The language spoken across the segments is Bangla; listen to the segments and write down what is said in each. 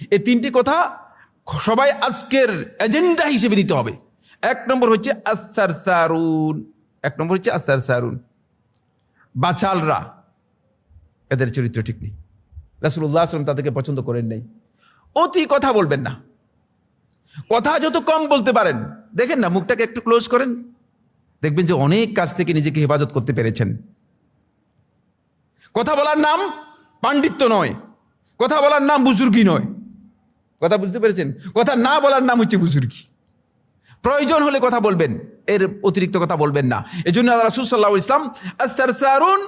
এই তিনটি কথা সবাই আজকের এজেন্ডা হিসেবে নিতে হবে। এক নম্বর হচ্ছে আসার সারুন এক নম্বর হচ্ছে আসার সারুন বাচালরা এদের চরিত্র ঠিক নেই। রাসুল্লাহ আসলাম তাদেরকে পছন্দ করেন নাই। অতি কথা বলবেন না। কথা যত কম বলতে পারেন, দেখেন না, মুখটাকে একটু ক্লোজ করেন। দেখবেন যে অনেক কাজ থেকে নিজেকে হেফাজত করতে পেরেছেন। কথা বলার নাম পাণ্ডিত্য নয়। কথা বলার নাম বুজুর্গি নয়। কথা বুঝতে পেরেছেন? কথা না বলার নাম হচ্ছে বুজুর্গি। প্রয়োজন হলে কথা বলবেন, এর অতিরিক্ত কথা বলবেন না। এই জন্য রাসুল সাল্লাহ ইসলাম সারুন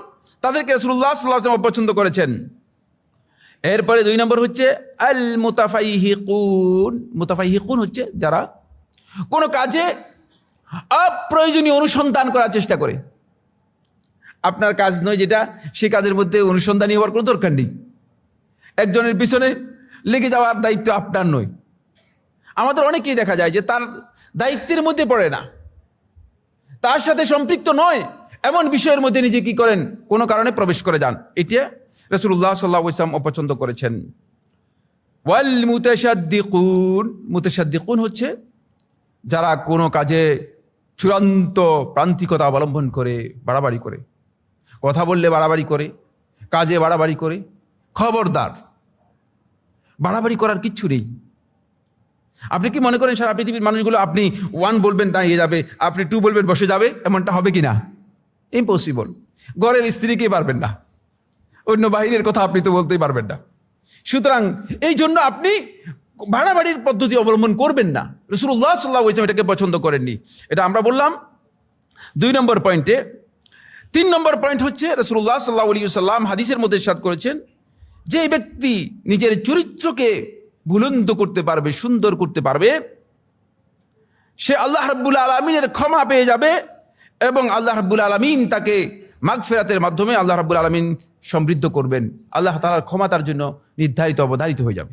তাদেরকে রসুল্লাহ সাল্লাহ আসলাম পছন্দ করেছেন। এরপরে দুই নম্বর হচ্ছে আল মুতাফাইহিকুন মুতাফাইহিকুন হচ্ছে যারা কোনো কাজে অপ্রয়োজনীয় অনুসন্ধান করার চেষ্টা করে। আপনার কাজ নয় যেটা, সে কাজের মধ্যে অনুসন্ধানী হওয়ার কোনো দরকার নেই। একজনের পিছনে লেগে যাওয়ার দায়িত্ব আপনার নয়। আমাদের অনেকেই দেখা যায় যে তার দায়িত্বের মধ্যে পড়ে না। তার সাথে সম্পৃক্ত নয়, এমন বিষয়ের মধ্যে নিজে কি করেন? কোনো কারণে প্রবেশ করে যান। এটা রসুল্লাহ সাল্লাহ ইসলাম অপছন্দ করেছেন। ওয়াল মুতেশাদ্দিকুন মুতেশাদ্দিকুন হচ্ছে যারা কোনো কাজে চূড়ান্ত প্রান্তিকতা অবলম্বন করে, বাড়াবাড়ি করে। কথা বললে বাড়াবাড়ি করে, কাজে বাড়াবাড়ি করে। খবরদার। বাড়াবাড়ি করার কিচ্ছু নেই। আপনি কি মনে করেন সারা পৃথিবীর মানুষগুলো আপনি ওয়ান বলবেন দাঁড়িয়ে যাবে, আপনি টু বলবেন বসে যাবে, এমনটা হবে কি না ইম্পসিবল ঘরের স্ত্রীকে পারবেন না। অন্য বাহিরের কথা আপনি তো বলতেই পারবেন না। সুতরাং এই জন্য আপনি বাড়াবাড়ির পদ্ধতি অবলম্বন করবেন না। রসুল্লাহ সাল্লাহ ইসলাম এটাকে পছন্দ করেননি। এটা আমরা বললাম দুই নম্বর পয়েন্টে তিন নম্বর পয়েন্ট হচ্ছে রসুল্লাহ সাল্লাহ সাল্লাম হাদিসের মধ্যে সাদ করেছেন যে ব্যক্তি নিজের চরিত্রকে বুলন্দ করতে পারবে, সুন্দর করতে পারবে, সে আল্লাহ রব্বুল আলমিনের ক্ষমা পেয়ে যাবে এবং আল্লাহ রব্বুল আলমিন তাকে মাগফেরাতের মাধ্যমে আল্লাহ রব্বুল আলমিন সমৃদ্ধ করবেন। আল্লাহ তালার ক্ষমা তার জন্য নির্ধারিত অবধারিত হয়ে যাবে।